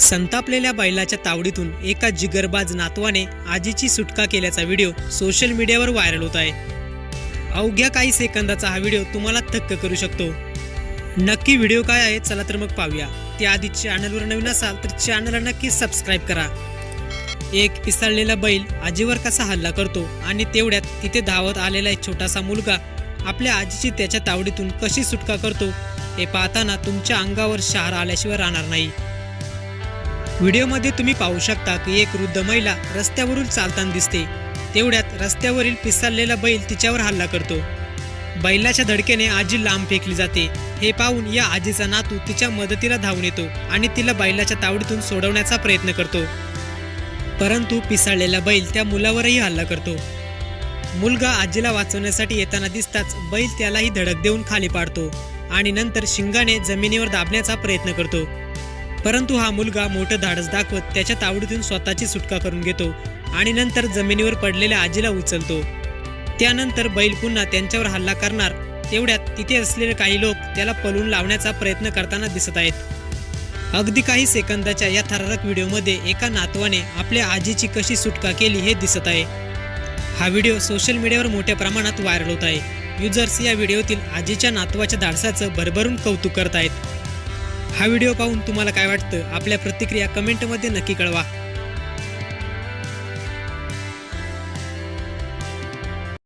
संतापलेल्या बैलाच्या तावडीतून एका जिगरबाज नातवाने आजीची सुटका केल्याचा व्हिडिओ सोशल मीडियावर व्हायरल होत आहे. अवघ्या काही सेकंदाचा हा व्हिडिओ तुम्हाला थक्क करू शकतो. नक्की व्हिडिओ काय आहे चला तर मग पाहूया. त्याआधी चॅनलवर नवीन असाल तर चॅनलला नक्की सबस्क्राईब करा. एक पिसाळलेला बैल आजीवर कसा हल्ला करतो आणि तेवढ्यात तिथे धावत आलेला एक छोटासा मुलगा आपल्या आजीची त्याच्या तावडीतून कशी सुटका करतो हे पाहताना तुमच्या अंगावर शहार आल्याशिवाय राहणार नाही. व्हिडिओमध्ये तुम्ही पाहू शकता की एक वृद्ध महिला रस्त्यावरून चालताना दिसते. तेवढ्यात रस्त्यावरील पिसाळलेला बैल तिच्यावर हल्ला करतो. बैलाच्या धडकेने आजी लांब फेकली जाते. हे पाहून या आजीचा नातू तिच्या मदतीला धावून येतो आणि तिला बैलाच्या तावडीतून सोडवण्याचा प्रयत्न करतो. परंतु पिसाळलेला बैल त्या मुलावरही हल्ला करतो. मुलगा आजीला वाचवण्यासाठी येताना दिसताच बैल त्यालाही धडक देऊन खाली पाडतो आणि नंतर शिंगाने जमिनीवर दाबण्याचा प्रयत्न करतो. परंतु हा मुलगा मोठं धाडस दाखवत त्याच्या तावडीतून स्वतःची सुटका करून घेतो आणि नंतर जमिनीवर पडलेल्या आजीला उचलतो. त्यानंतर बैल पुन्हा त्यांच्यावर हल्ला करणार तेवढ्यात तिथे असलेले काही लोक त्याला पळून लावण्याचा प्रयत्न करताना दिसत आहेत. अगदी काही सेकंदाच्या या थरारक व्हिडिओमध्ये एका नातवाने आपल्या आजीची कशी सुटका केली हे दिसत आहे. हा व्हिडिओ सोशल मीडियावर मोठ्या प्रमाणात व्हायरल होत आहे. युजर्स या व्हिडिओतील आजीच्या नातवाच्या धाडसाचं भरभरून कौतुक करत आहेत. हा व्हिडिओ पाहून तुम्हाला काय वाटतं? आपल्या प्रतिक्रिया कमेंटमध्ये नक्की कळवा.